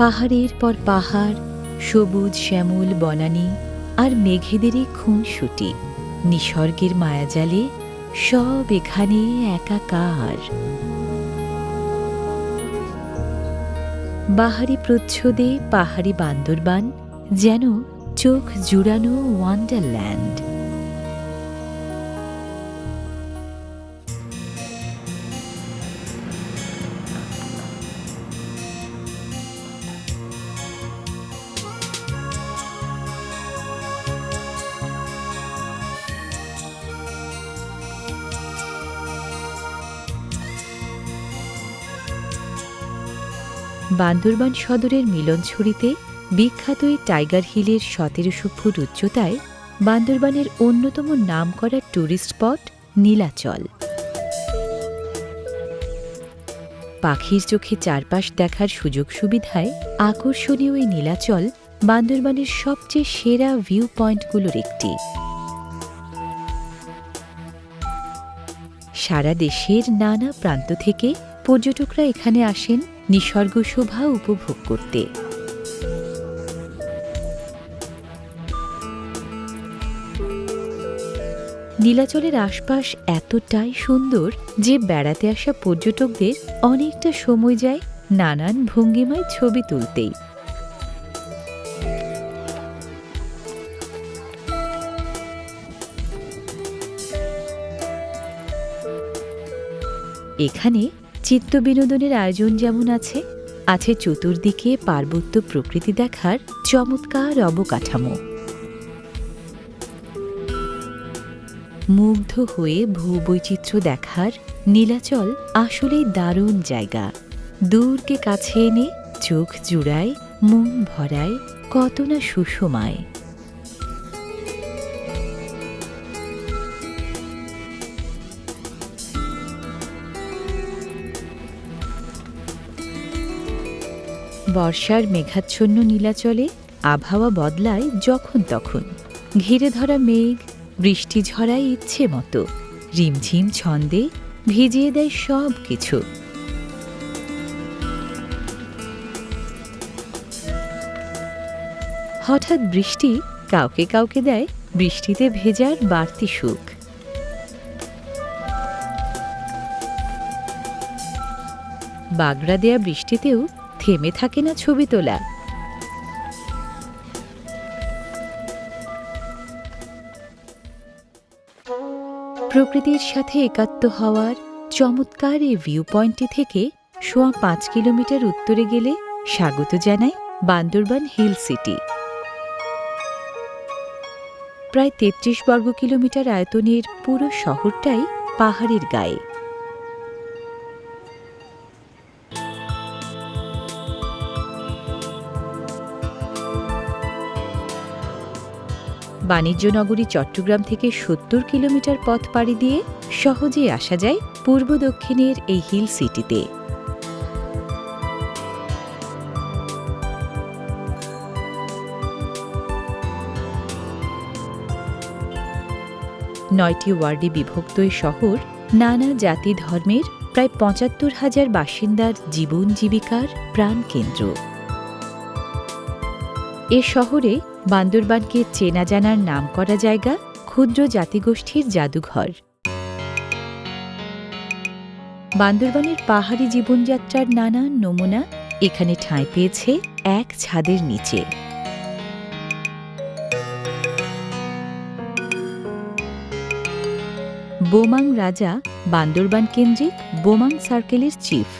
পাহাড়ের পর পাহাড়, সবুজ শ্যামল বনানী আর মেঘেদেরই খুনসুটি। নিসর্গের মায়াজালে সব এখানে একাকার। বাহারি প্রচ্ছদে পাহাড়ি বান্দরবান যেন চোখ জুড়ানো ওয়ান্ডারল্যান্ড। বান্দরবান সদরের মিলনছড়িতে বিখ্যাত এই টাইগার হিলের সতেরোশো ফুট উচ্চতায় বান্দরবানের অন্যতম নামকরা ট্যুরিস্ট স্পট নীলাচল। পাখির চোখে চারপাশ দেখার সুযোগ সুবিধায় আকর্ষণীয় এই নীলাচল বান্দরবানের সবচেয়ে সেরা ভিউ পয়েন্টগুলোর একটি। সারা দেশের নানা প্রান্ত থেকে পর্যটকরা এখানে আসেন নিসর্গ শোভা উপভোগ করতে। নীলাচলের আশপাশ এতটাই সুন্দর যে বেড়াতে আসা পর্যটকদের অনেকটা সময় যায় নানান ভঙ্গিমায় ছবি তুলতেই। এখানে চিত্ত বিনোদনের আয়োজন যেমন আছে আছে চতুর্দিকে পার্বত্য প্রকৃতি দেখার চমৎকার অবকাঠামো। মুগ্ধ হয়ে ভূবৈচিত্র্য দেখার নীলাচল আসলেই দারুণ জায়গা। দূরকে কাছে এনে চোখ জুড়ায়, মন ভরায়, কত না সুষমায়। বর্ষার মেঘাচ্ছন্ন নীলাচলে আবহাওয়া বদলায় যখন তখন। ঘিরে ধরা মেঘ, বৃষ্টি ঝরায় ইচ্ছে মতো, রিমঝিম ছন্দে ভিজিয়ে দেয় সব কিছু। হঠাৎ বৃষ্টি কাউকে কাউকে দেয়, বৃষ্টিতে ভেজার বাড়তি সুখ। বাগড়া দেয়া বৃষ্টিতেও থেমে থাকে না ছবি তোলা। প্রকৃতির সাথে একাত্ম হওয়ার চমৎকার এই ভিউ পয়েন্টটি থেকে সোয়া পাঁচ কিলোমিটার উত্তরে গেলে স্বাগত জানায় বান্দরবান হিল সিটি। প্রায় তেত্রিশ বর্গ কিলোমিটার আয়তনের পুরো শহরটাই পাহাড়ের গায়ে। বাণিজ্য নগরী চট্টগ্রাম থেকে সত্তর কিলোমিটার পথ পাড়ি দিয়ে সহজেই আসা যায় পূর্ব দক্ষিণের এই হিল সিটিতে। নয়টি ওয়ার্ডে বিভক্ত এই শহর নানা জাতি ধর্মের প্রায় পঁচাত্তর হাজার বাসিন্দার জীবন জীবিকার প্রাণকেন্দ্র। এ শহরে বান্দরবানকে চেনা জানার নাম করা জায়গা ক্ষুদ্র জাতিগোষ্ঠীর জাদুঘর। বান্দরবানের পাহাড়ি জীবনযাত্রার নানান নমুনা এখানে ঠাঁই পেয়েছে এক ছাদের নিচে। বোমাং রাজা বান্দরবান কেন্দ্রিক বোমাং সার্কেলের চিফ।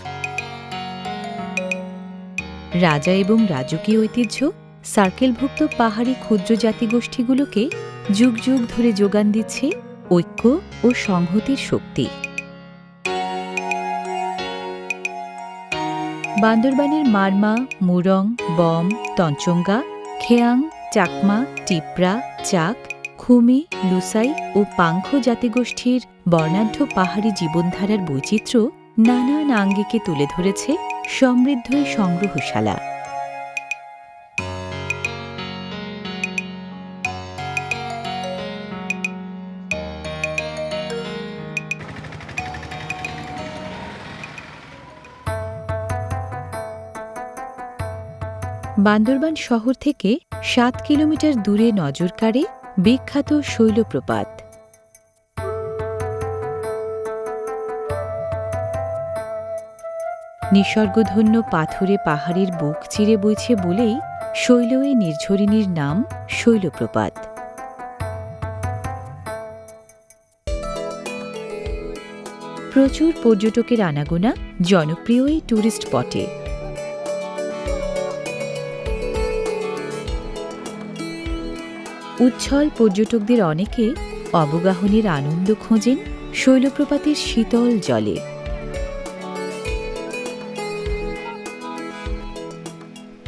রাজা এবং রাজকীয় ঐতিহ্য সার্কেলভুক্ত পাহাড়ি ক্ষুদ্র জাতিগোষ্ঠীগুলোকে যুগ যুগ ধরে যোগান দিচ্ছে ঐক্য ও সংহতির শক্তি। বান্দরবানের মারমা, মুরং, বম, তঞ্চঙ্গা, খেয়াং, চাকমা, টিপরা, চাক, খুমি, লুসাই ও পাংখ জাতিগোষ্ঠীর বর্ণাঢ্য পাহাড়ি জীবনধারার বৈচিত্র্য নানান আঙ্গিকে তুলে ধরেছে সমৃদ্ধ সংগ্রহশালা। বান্দরবান শহর থেকে সাত কিলোমিটার দূরে নজর কাড়ে বিখ্যাত শৈলপ্রপাত। নিসর্গধন্য পাথুরে পাহাড়ের বুক চিরে বইছে বলেই শৈলয়ে নির্ঝরিণীর নাম শৈলপ্রপাত। প্রচুর পর্যটকের আনাগোনা জনপ্রিয় এই ট্যুরিস্ট স্পটে। উচ্ছল পর্যটকদের অনেকে অবগাহনের আনন্দ খোঁজেন শৈলপ্রপাতের শীতল জলে।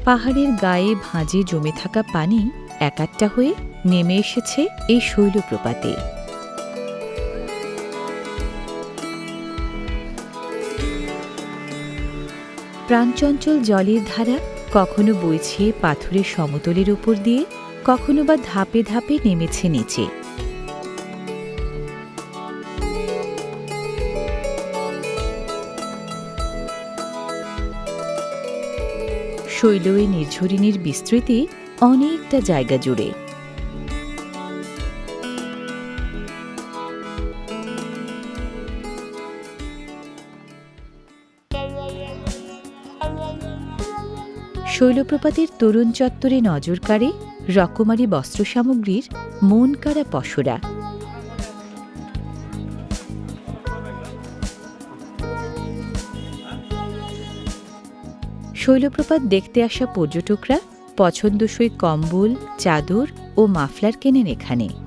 পাহাড়ের গায়ে ভাঁজে জমে থাকা পানি একাট্টা হয়ে নেমে এসেছে এই শৈলপ্রপাতে। প্রাণচঞ্চল জলের ধারা কখনো বইছে পাথরের সমতলের উপর দিয়ে কখনো বা ধাপে ধাপে নেমেছে নিচে। শৈলয়ে নির্ঝরিণীর বিস্তৃতি অনেকটা জায়গা জুড়ে। শৈলপ্রপাতের তরুণ চত্বরে নজর কাড়ে রকমারি বস্ত্র সামগ্রীর মন কাড়া পসরা। শৈলপ্রপাত দেখতে আসা পর্যটকরা পছন্দসই কম্বল, চাদর ও মাফলার কেনেন এখানে।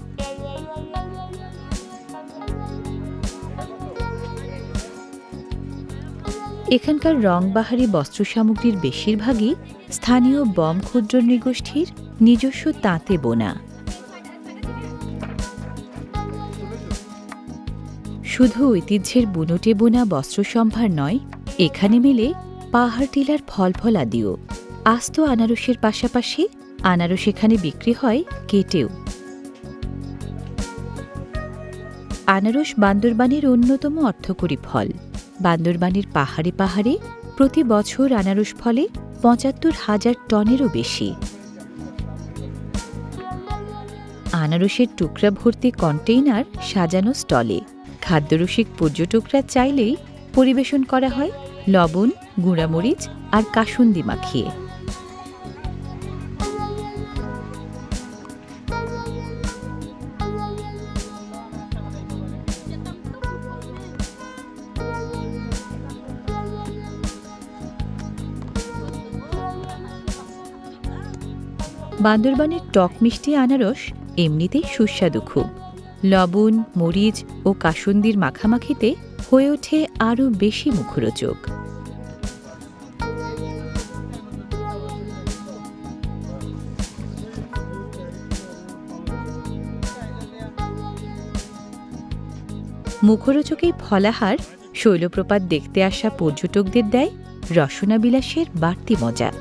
এখানকার রংবাহারি বস্ত্র সামগ্রীর বেশিরভাগই স্থানীয় বম ক্ষুদ্র নৃগোষ্ঠীর নিজস্ব তাঁতে বোনা। শুধু ঐতিহ্যের বুনোটে বোনা বস্ত্র সম্ভার নয়, এখানে মেলে পাহাড় টিলার ফল ফলাদিও আস্ত আনারসের পাশাপাশি আনারস এখানে বিক্রি হয় কেটেও। আনারস বান্দরবানের অন্যতম অর্থকরী ফল। বান্দরবানের পাহাড়ে পাহাড়ে প্রতি বছর আনারস ফলে পঁচাত্তর হাজার টনেরও বেশি। আনারসের টুকরা ভর্তি কন্টেইনার সাজানো স্টলে। খাদ্যরসিক পর্যটকরা চাইলেই পরিবেশন করা হয় লবণ, গুঁড়ামরিচ আর কাসুন্দি মাখিয়ে। বান্দরবানের টক মিষ্টি আনারস এমনিতেই সুস্বাদু খুব। লবণ, মরিচ ও কাসুন্দির মাখামাখিতে হয়ে ওঠে আরও বেশি মুখরোচক। মুখরোচক এই ফলাহার শৈলপ্রপাত দেখতে আসা পর্যটকদের দেয় রসনা বিলাসের বাড়তি মজা।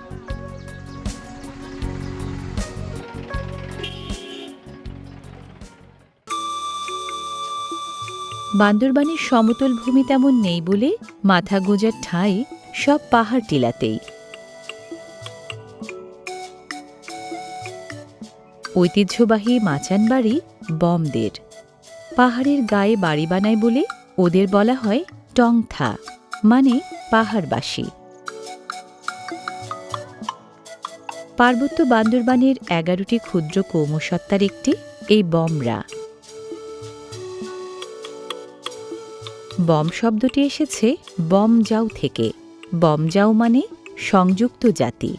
বান্দরবানের সমতল ভূমি তেমন নেই বলে মাথা গোজার ঠাঁই সব পাহাড় টিলাতেই। ঐতিহ্যবাহী মাচান বাড়ি বমদের। পাহাড়ের গায়ে বাড়ি বানায় বলে ওদের বলা হয় টংথা মানে পাহাড়বাসী। পার্বত্য বান্দরবানের এগারোটি ক্ষুদ্র কৌমসত্তার একটি এই বমরা। বম শব্দটি এসেছে বমজাও থেকে। বমজাও মানে সংযুক্ত জাতি।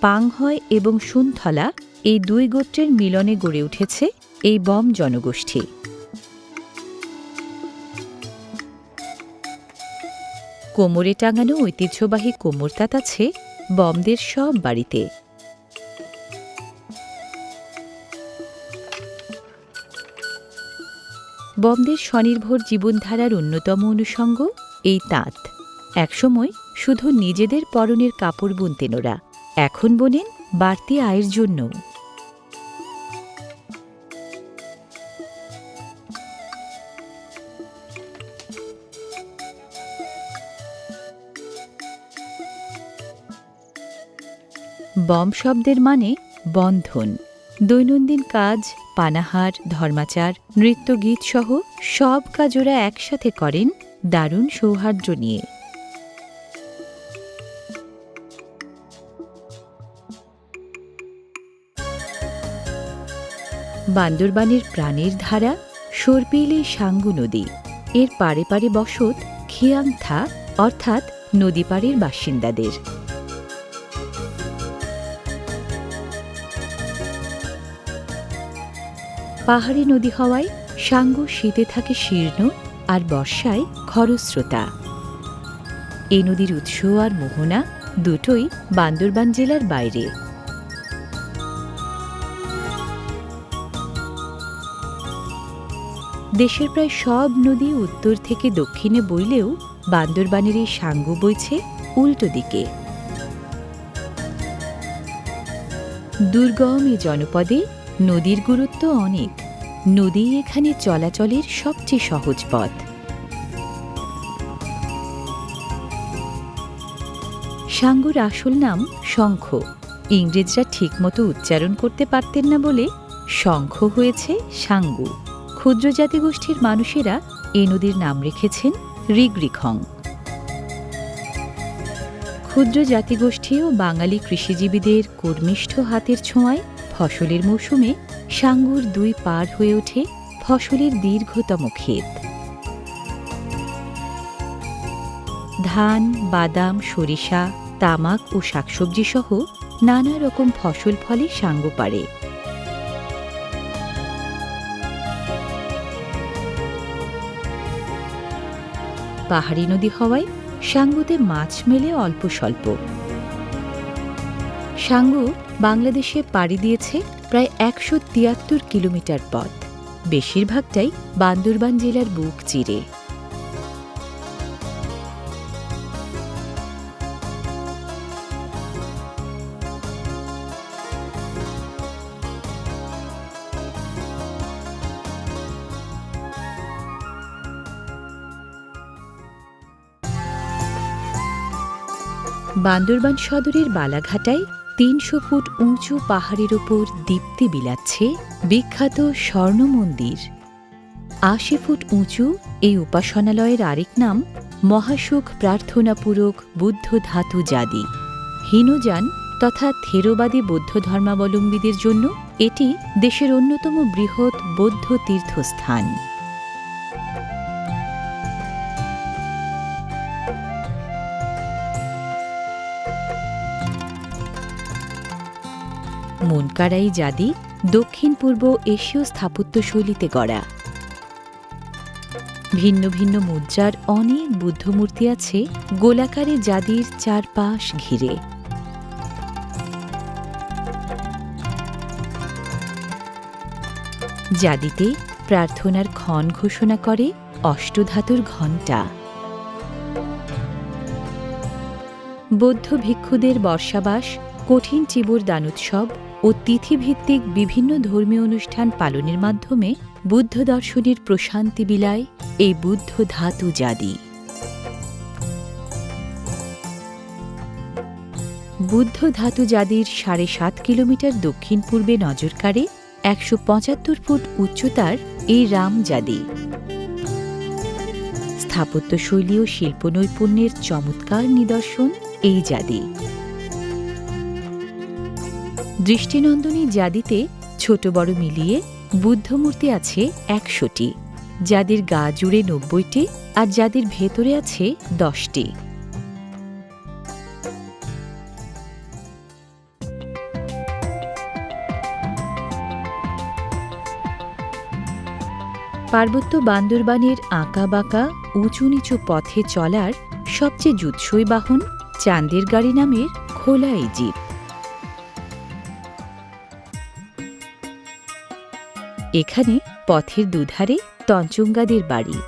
পাংহয় এবং সুনথলা এই দুই গোত্রের মিলনে গড়ে উঠেছে এই বম জনগোষ্ঠী। কোমরে টাঙানো ঐতিহ্যবাহী কোমরতাত আছে বমদের সব বাড়িতে। বমদের স্বনির্ভর জীবনধারার অন্যতম অনুষঙ্গ এই তাঁত। একসময় শুধু নিজেদের পরনের কাপড় বুনতেন ওরা। এখন বোনেন বাড়তি আয়ের জন্য বম শব্দের মানে বন্ধন। দৈনন্দিন কাজ পানাহার, ধর্মাচার, নৃত্যগীত সহ সব কাজ ওরা একসাথে করেন দারুণ সৌহার্দ্য নিয়ে। বান্দরবানের প্রাণের ধারা, সর্পিলে সাঙ্গু নদী, এর পারে পারে বসত খিয়াংথা, অর্থাৎ নদী পাড়ের বাসিন্দাদের। পাহাড়ি নদী হওয়ায় সাঙ্গু শীতে থাকে শীর্ণ আর বর্ষায় খরস্রোতা। এই নদীর উৎস আর মোহনা দুটোই বান্দরবান জেলার বাইরে। দেশের প্রায় সব নদী উত্তর থেকে দক্ষিণে বইলেও বান্দরবানের এই সাঙ্গু বইছে উল্টো দিকে। দুর্গম এই জনপদে নদীর গুরুত্ব অনেক। নদী এখানে চলাচলের সবচেয়ে সহজ পথ। সাঙ্গুর আসল নাম শঙ্খ। ইংরেজরা ঠিকমতো উচ্চারণ করতে পারতেন না বলে শঙ্খ হয়েছে সাঙ্গু। ক্ষুদ্র জাতিগোষ্ঠীর মানুষেরা এ নদীর নাম রেখেছেন রিগরিখং ক্ষুদ্র জাতিগোষ্ঠী ও বাঙালি কৃষিজীবীদের কর্মিষ্ঠ হাতের ছোঁয়ায় ফসলের মৌসুমে সাঙ্গুর দুই পার হয়ে ওঠে ফসলের দীর্ঘতম ক্ষেত। ধান, বাদাম, সরিষা, তামাক ও শাকসবজি সহ নানা রকম ফসল ফলে সাঙ্গু পারে পাহাড়ি নদী হওয়ায় সাঙ্গুতে মাছ মেলে অল্প স্বল্প। সাঙ্গু বাংলাদেশে পাড়ি দিয়েছে প্রায় একশো তিয়াত্তর কিলোমিটার পথ। বেশিরভাগটাই বান্দরবান জেলার বুক চিরে। বান্দরবান সদরের বালাঘাটায় তিনশো ফুট উঁচু পাহাড়ের ওপর দীপ্তি বিলাচ্ছে বিখ্যাত স্বর্ণ মন্দির। আশি ফুট উঁচু এই উপাসনালয়ের আরেক নাম মহাসুখ প্রার্থনাপূরক বুদ্ধ ধাতু জাদি। হীনযান তথা থেরোবাদী বৌদ্ধ ধর্মাবলম্বীদের জন্য এটি দেশের অন্যতম বৃহৎ বৌদ্ধ তীর্থস্থান। মনকারাই জাদি দক্ষিণ পূর্ব এশীয় স্থাপত্যশৈলীতে গড়া। ভিন্ন ভিন্ন মুদ্রার অনেক বুদ্ধমূর্তি আছে গোলাকারে জাদির চারপাশ ঘিরে। জাদিতে প্রার্থনার ক্ষণ ঘোষণা করে অষ্টধাতুর ঘণ্টা। বৌদ্ধ ভিক্ষুদের বর্ষাবাস কঠিন চিবুর দানোৎসব ও তিথিভিত্তিক বিভিন্ন ধর্মীয় অনুষ্ঠান পালনের মাধ্যমে বুদ্ধ দর্শনের প্রশান্তি বিলায় এই বুদ্ধ ধাতু জাদি। বুদ্ধ ধাতু জাদির সাড়ে সাত কিলোমিটার দক্ষিণ পূর্বে নজর কাড়ে একশো পঁচাত্তর ফুট উচ্চতার এই রাম জাদি। স্থাপত্যশৈলী ও শিল্প নৈপুণ্যের চমৎকার নিদর্শন এই জাদি। দৃষ্টিনন্দনী জাদিতে ছোট বড় মিলিয়ে বুদ্ধমূর্তি আছে একশোটি, যাদের গা জুড়ে নব্বইটি আর যাদের ভেতরে আছে দশটি। পার্বত্য বান্দরবানের আঁকা বাঁকা, উঁচু নিচু পথে চলার সবচেয়ে জুৎসই বাহন চাঁদের গাড়ি নামের খোলা এই জিপ। এখানে পথের দুধারে তঞ্চঙ্গাদের বাড়ি।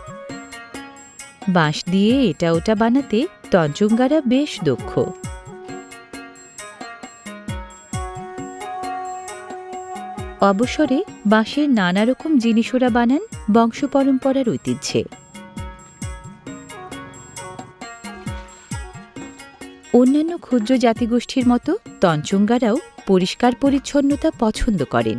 বাঁশ দিয়ে এটা ওটা বানাতে তঞ্চঙ্গারা বেশ দক্ষ। অবসরে বাঁশের নানা রকম জিনিস ওরা বানান বংশ পরম্পরার ঐতিহ্যে। অন্যান্য ক্ষুদ্র জাতিগোষ্ঠীর মতো তঞ্চঙ্গারাও পরিষ্কার পরিচ্ছন্নতা পছন্দ করেন।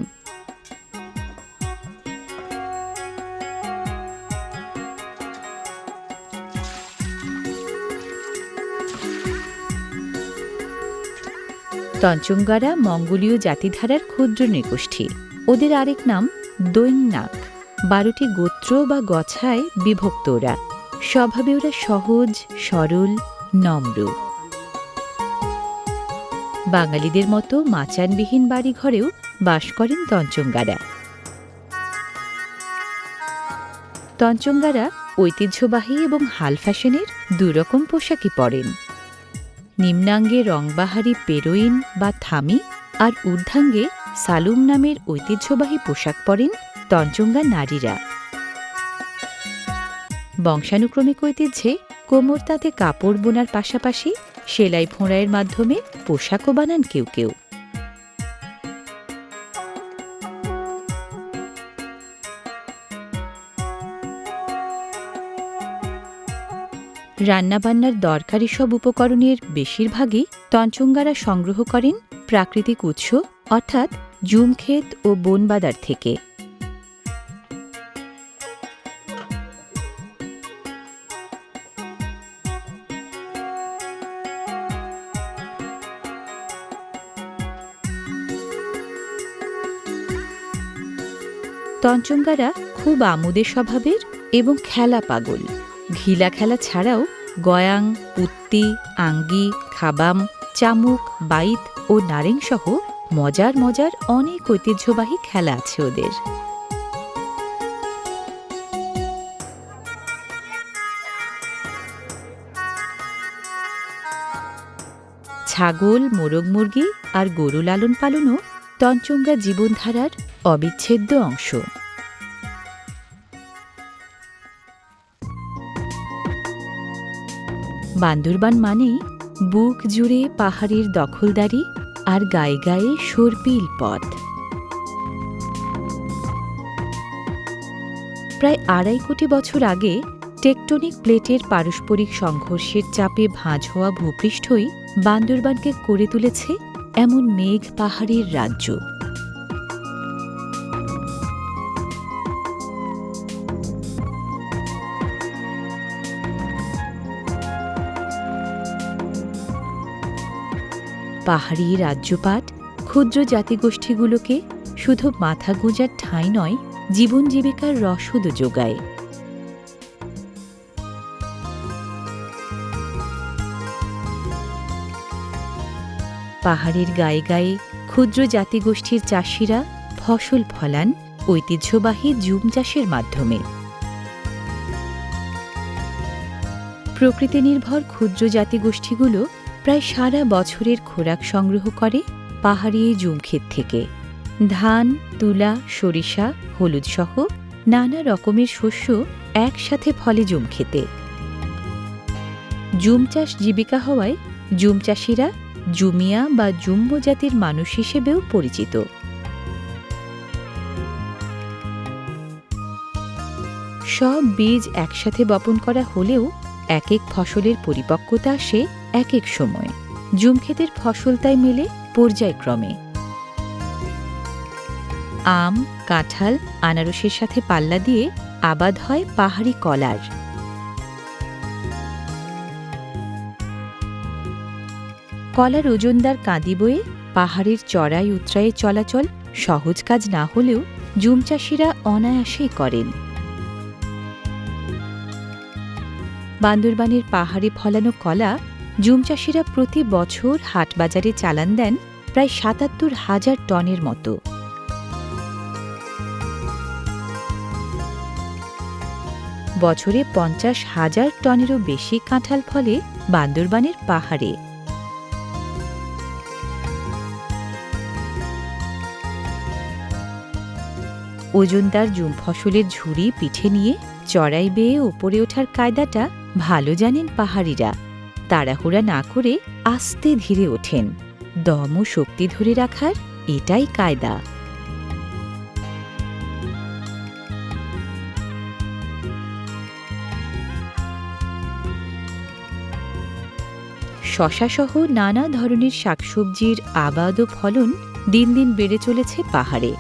তঞ্চঙ্গারা মঙ্গোলীয় জাতিধারার ক্ষুদ্র নৃগোষ্ঠী। ওদের আরেক নাম দৈংনাক বারোটি গোত্র বা গছায় বিভক্ত ওরা। স্বভাবে ওরা সহজ, সরল, নম্র। বাঙালিদের মতো মাচানবিহীন বাড়িঘরেও বাস করেন তঞ্চঙ্গারা। তঞ্চঙ্গারা ঐতিহ্যবাহী এবং হাল ফ্যাশনের দুরকম পোশাকই পরেন। নিম্নাঙ্গে রংবাহারি পেরোইন বা থামি আর ঊর্ধ্বাঙ্গে সালুম নামের ঐতিহ্যবাহী পোশাক পরেন তঞ্চঙ্গা নারীরা। বংশানুক্রমিক ঐতিহ্যে কোমর তাতে কাপড় বোনার পাশাপাশি সেলাই ফোঁড়াইয়ের মাধ্যমে পোশাকও বানান কেউ কেউ। রান্নাবান্নার দরকারি সব উপকরণের বেশিরভাগই তঞ্চঙ্গারা সংগ্রহ করেন প্রাকৃতিক উৎস, অর্থাৎ জুমক্ষেত ও বনবাদার থেকে। তঞ্চঙ্গারা খুব আমোদের স্বভাবের এবং খেলা পাগল ঘিলা খেলা ছাড়াও গয়াং পুত্তি আঙ্গি, খাবাম, চামুক, বাইত ও নারেং সহ মজার মজার অনেক ঐতিহ্যবাহী খেলা আছে ওদের। ছাগল, মোরগ মুরগি আর গরু লালন পালনও তঞ্চঙ্গা জীবনধারার অবিচ্ছেদ্য অংশ। বান্দরবান মানেই বুক জুড়ে পাহাড়ের দখলদারি আর গায়ে গায়ে সর্পিল পথ। প্রায় আড়াই কোটি বছর আগে টেকটনিক প্লেটের পারস্পরিক সংঘর্ষের চাপে ভাঁজ হওয়া ভূপৃষ্ঠই বান্দরবানকে করে তুলেছে এমন মেঘ পাহাড়ের রাজ্য। পাহাড়ি রাজ্যপাট, ক্ষুদ্র জাতিগোষ্ঠীগুলোকে শুধু মাথা গোঁজার ঠাঁই নয়, জীবন জীবিকার রসদ যোগায়। পাহাড়ের গায়ে গায়ে ক্ষুদ্র জাতিগোষ্ঠীর চাষিরা ফসল ফলান ঐতিহ্যবাহী জুম চাষের মাধ্যমে। প্রকৃতি নির্ভর ক্ষুদ্র জাতিগোষ্ঠীগুলো প্রায় সারা বছরের খোরাক সংগ্রহ করে পাহাড়ি জুমক্ষেত থেকে। ধান, তুলা, সরিষা, হলুদ সহ নানা রকমের শস্য একসাথে ফলে জুম খেতে জুম চাষ জীবিকা হওয়ায় জুম চাষিরা জুমিয়া বা জুম্ব জাতির মানুষ হিসেবেও পরিচিত। সব বীজ একসাথে বপন করা হলেও এক এক ফসলের পরিপক্কতা আসে এক এক সময়। জুমক্ষেতের ফসল তাই মেলে পর্যায়ক্রমে। আম, কাঁঠাল, আনারসের সাথে পাল্লা দিয়ে আবাদ হয় পাহাড়ি কলার। কলার ওজনদার কাঁদি বয়ে পাহাড়ের চড়াই উতরায়ে চলাচল সহজ কাজ না হলেও জুম চাষিরা অনায়াসেই করেন। বান্দরবানের পাহাড়ে ফলানো কলা জুম চাষিরা প্রতি বছর হাটবাজারে চালান দেন প্রায় সাতাত্তর হাজার টনের মতো। বছরে পঞ্চাশ হাজার টনেরও বেশি কাঁঠাল ফলে বান্দরবানের পাহাড়ে। ওজনদার জুম ফসলের ঝুড়ি, পিঠে নিয়ে চড়াই বেয়ে ওপরে ওঠার কায়দাটা ভালো জানেন পাহাড়িরা। তাড়াহুড়া না করে আস্তে ধীরে ওঠেন। দম ও শক্তি ধরে রাখার এটাই কায়দা। শশাসহ নানা ধরনের শাকসবজির আবাদ ও ফলন দিন দিন বেড়ে চলেছে পাহাড়ে।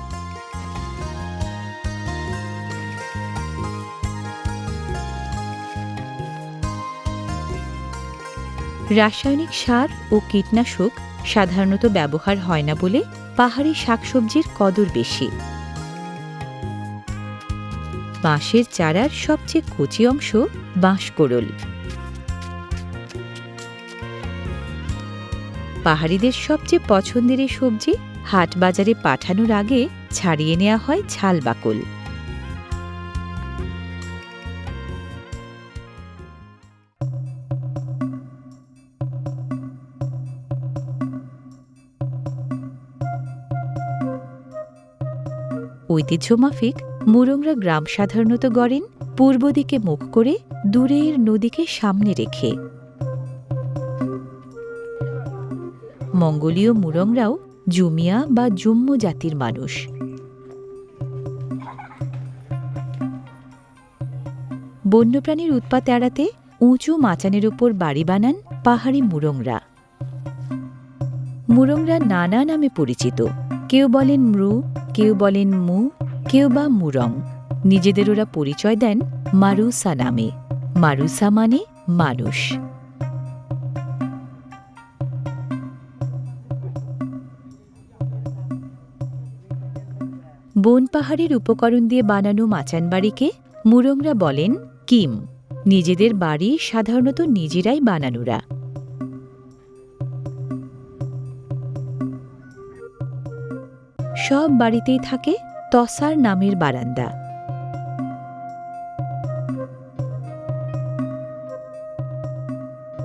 রাসায়নিক সার ও কীটনাশক সাধারণত ব্যবহার হয় না বলে পাহাড়ি শাকসবজির কদর বেশি। বাঁশের চারার সবচেয়ে কচি অংশ বাঁশকোড়ল পাহাড়িদের সবচেয়ে পছন্দের এই সবজি হাট বাজারে পাঠানোর আগে ছাড়িয়ে নেওয়া হয় ছাল বাকল। ঐতিহ্যমাফিক মুরংরা গ্রাম সাধারণত গড়েন পূর্ব দিকে মুখ করে দূরের নদীকে সামনে রেখে। মঙ্গোলীয় মুরংরাও জুমিয়া বা জুম্মু জাতির মানুষ। বন্যপ্রাণীর উৎপাত এড়াতে উঁচু মাচানের উপর বাড়ি বানান পাহাড়ি মুরংরা। মুরংরা নানা নামে পরিচিত। কেউ বলেন মৃ, কেউ বলেন মু, কেউ বা মুরং। নিজেদের ওরা পরিচয় দেন মারুসা নামে। মারুসা মানে মানুষ। বন পাহাড়ের উপকরণ দিয়ে বানানো মাচান বাড়িকে মুরংরা বলেন কিম। নিজেদের বাড়ি সাধারণত নিজেরাই বানানোরা। সব বাড়িতেই থাকে তসার নামের বারান্দা।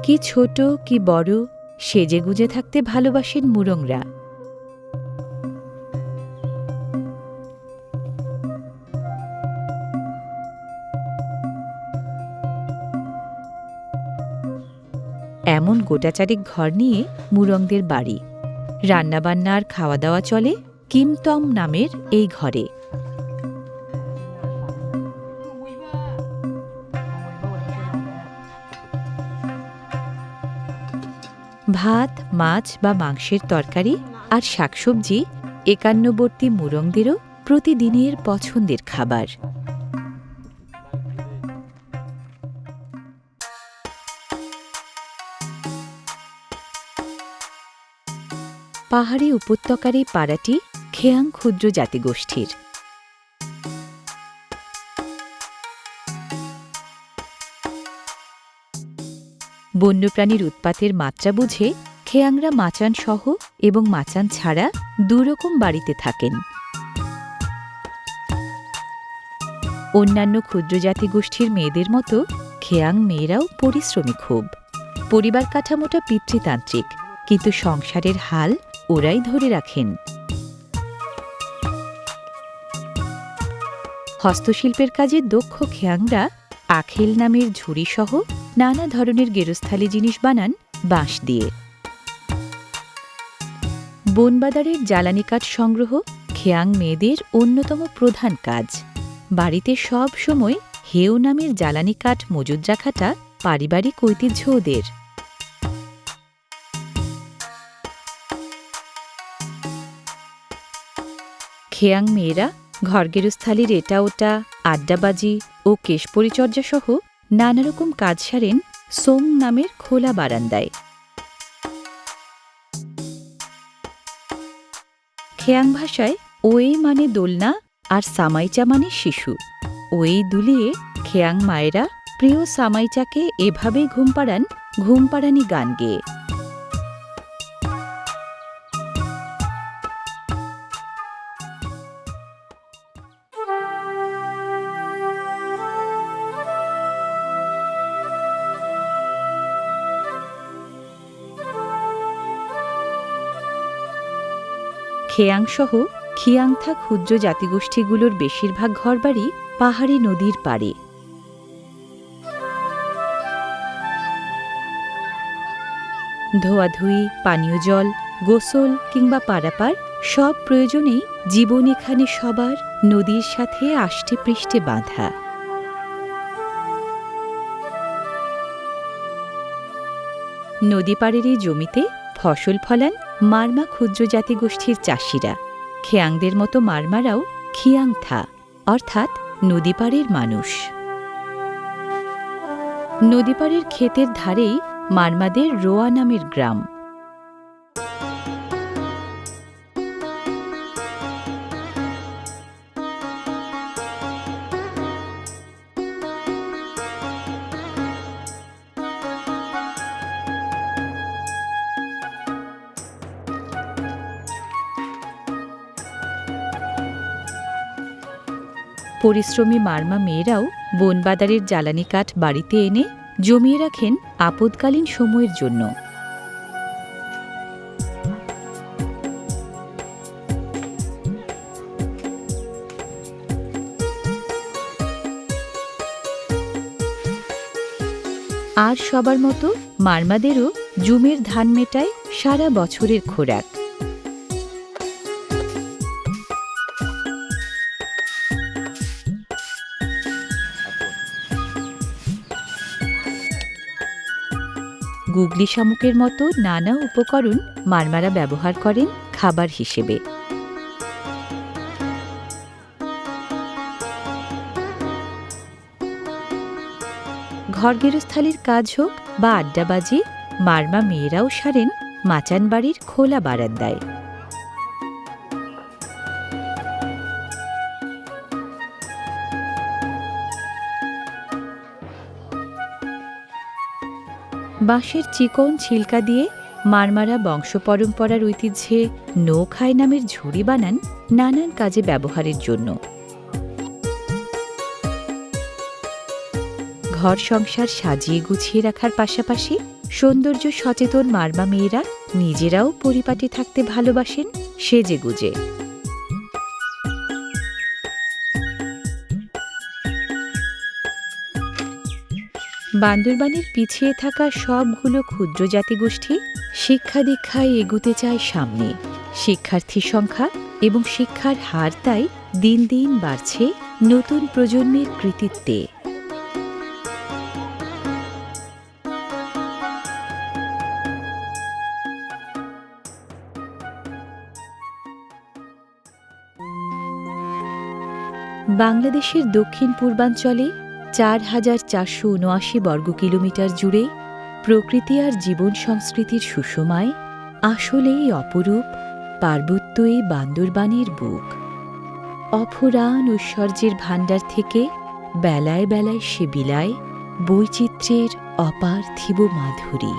কি ছোট, কি বড়, সেজে গুজে থাকতে ভালোবাসেন মুরংরা। এমন গোটাচারিক ঘর নিয়ে মুরংদের বাড়ি। রান্নাবান্না আর খাওয়া দাওয়া চলে। কিমতম নামের এই ঘরে। ভাত, মাছ বা মাংসের তরকারি আর শাকসবজি, একান্নবর্তী মুরংদেরও প্রতিদিনের পছন্দের খাবার। পাহাড়ি উপত্যকার এই পাড়াটি খেয়াং ক্ষুদ্র জাতিগোষ্ঠীর। বন্যপ্রাণীর উৎপাতের মাত্রা বুঝে খেয়াংরা মাচান সহ এবং মাচান ছাড়া দুরকম বাড়িতে থাকেন। অন্যান্য ক্ষুদ্র জাতিগোষ্ঠীর মেয়েদের মতো খেয়াং মেয়েরাও পরিশ্রমী খুব। পরিবার কাঠামোটা পিতৃতান্ত্রিক, কিন্তু সংসারের হাল ওরাই ধরে রাখেন। হস্তশিল্পের কাজে দক্ষ খেয়াংরা আখেল নামের ঝুড়িসহ নানা ধরনের গেরস্থালি জিনিস বানান বাঁশ দিয়ে। বনবাদারের জ্বালানি কাঠ সংগ্রহ খেয়াং মেয়েদের অন্যতম প্রধান কাজ। বাড়িতে সব সময় হেউ নামের জ্বালানি কাঠ মজুদ রাখাটা পারিবারিক ঐতিহ্য ওদের। খেয়াং মেয়েরা ঘরগেরস্থালির এটা ওটা, আড্ডাবাজি ও কেশ পরিচর্যা সহ নানা রকম কাজ সারেন সোং নামের খোলা বারান্দায়। খেয়াং ভাষায় ওয়ে মানে দোলনা আর সামাইচা মানে শিশু। ওয়েই দুলিয়ে খেয়াং মায়েরা প্রিয় সামাইচাকে এভাবেই ঘুম পাড়ান, ঘুম পাড়ানি গান গেয়ে। খেয়াংসহ খিয়াংথা ক্ষুদ্র জাতিগোষ্ঠীগুলোর বেশিরভাগ ঘরবাড়ি পাহাড়ি নদীর পাড়ে। ধোয়াধুয়ি, পানীয় জল, গোসল কিংবা পারাপার সব প্রয়োজনেই জীবন এখানে সবার নদীর সাথে আষ্টে পৃষ্ঠে বাঁধা। নদী পাড়ের জমিতে ফসল ফলান মারমা ক্ষুদ্র জাতিগোষ্ঠীর চাষিরা। খেয়াংদের মতো মারমারাও খিয়াংথা, অর্থাৎ নদীপাড়ের মানুষ। নদীপাড়ের ক্ষেতের ধারেই মারমাদের রোয়া নামের গ্রাম। পরিশ্রমী মারমা মেয়েরাও বনবাদারের জ্বালানি কাঠ বাড়িতে এনে জমিয়ে রাখেন আপদকালীন সময়ের জন্য। আর সবার মতো মারমাদেরও জুমের ধান মেটায় সারা বছরের খোরাক। গুগলি শামুকের মতো নানা উপকরণ মারমারা ব্যবহার করেন খাবার হিসেবে। ঘর গেরস্থালির কাজ হোক বা আড্ডাবাজি মারমা মেয়েরাও সারেন মাচান বাড়ির খোলা বারান্দায়। বাঁশের চিকন ছিলকা দিয়ে মারমারা বংশ পরম্পরার ঐতিহ্যে নৌখায় নামের ঝুড়ি বানান নানান কাজে ব্যবহারের জন্য। ঘর সংসার সাজিয়ে গুছিয়ে রাখার পাশাপাশি সৌন্দর্য সচেতন মারমা মেয়েরা নিজেরাও পরিপাটি থাকতে ভালোবাসেন সেজে গুজে বান্দরবানের পিছিয়ে থাকা সবগুলো ক্ষুদ্র জাতিগোষ্ঠী শিক্ষা দীক্ষায় এগুতে চায় সামনে। শিক্ষার্থী সংখ্যা এবং শিক্ষার হার তাই দিন দিন বাড়ছে নতুন প্রজন্মের কৃতিত্বে। বাংলাদেশের দক্ষিণ পূর্বাঞ্চলে চার হাজার চারশো উনআশি বর্গ কিলোমিটার জুড়ে প্রকৃতি আর জীবন সংস্কৃতির সুষমায় আসলেই অপরূপ পার্বত্য এই বান্দরবানের বুক। অফুরান ঐশ্বর্যের ভাণ্ডার থেকে বেলায় বেলায় সে বিলায় বৈচিত্র্যের অপার্থিব মাধুরী।